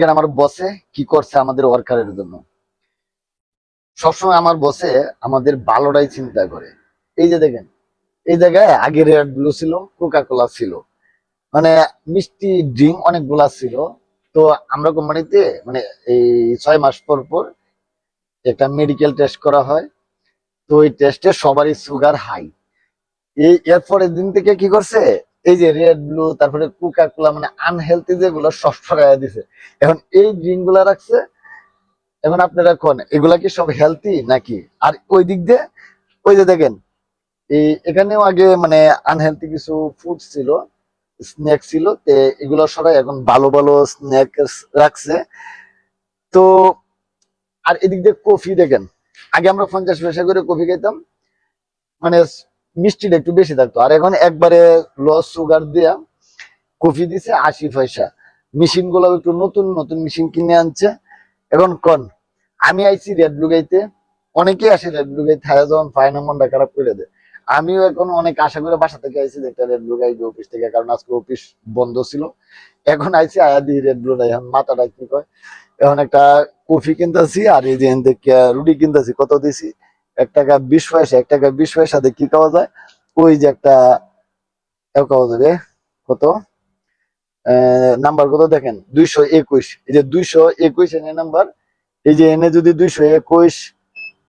দেখেন আমার বসে কি করছে আমাদের ওয়ার্কারের জন্য। সবসময় আমার বসে আমাদের ভালোটাই চিন্তা করে। এই যে দেখেন, এই জায়গায় আগে রেড ব্লু ছিল কোকা কোলা ছিল। মানে মিষ্টি ড্রিঙ্ক অনেকগুলা ছিল। তো আমরা কোম্পানিতে মানে এই ছয় মাস পর পর একটা মেডিকেল টেস্ট করা হয়। তো ওই টেস্টে সবারই সুগার হাই। এই এরপরের দিন থেকে কি করছে এই যে রেড ব্লু তারপরে কোকা কোলা মানে আনহেলথি যেগুলো সব সরাইয়া দিছে। এখন এই ড্রিঙ্কগুলা রাখছে, এখন আপনারা কোন, এগুলা কি সব হেলথি নাকি? আর ওই দিক দিয়ে, ওই যে দেখেন, এই এখানেও আগে মানে আনহেলথি কিছু ফুড ছিল স্ন্যাক ছিল, তে এগুলো সবাই এখন ভালো ভালো স্ন্যাক রাখছে। তো, আর এদিক দিয়ে কফি দেখেন, আগে আমরা পঞ্চাশ পয়সা করে কফি খেতাম মানে মিষ্টিটা একটু বেশি থাকতো। আর এখন একবারে লস সুগার দিয়া কফি দিছে আশি পয়সা। মেশিনগুলো একটু নতুন নতুন মেশিন কিনে আনছে। এখন কন? আমি আইছি রেড ব্লু গাইতে অনেকেই আসে রেড গাইতে হায়া, যখন পায় না, মনটা খারাপ করে দেয়। আমিও এখন অনেক আশা করে বাসা থেকে আইছি একটা রেড ব্লু অফিস থেকে, কারণ আজকে অফিস বন্ধ ছিল। এখন আইছি, আয়া দিই রেড ব্লু এখন মাথাটা কি কয়? এখন একটা কফি কিনতেছি, আর এই যে থেকে রুটি কিনতেছি, কত দিছি? এক টাকা বিশ পয়সা, এক টাকা বিশ পয়সা দিয়ে কি খাওয়া যায়? ওই যে একটা খাওয়া যাবে। কত? নাম্বার কত দেখেন? দুইশো একুশ। এই যে দুইশো একুশ এনে নাম্বার, এই যে এনে যদি দুইশো একুশ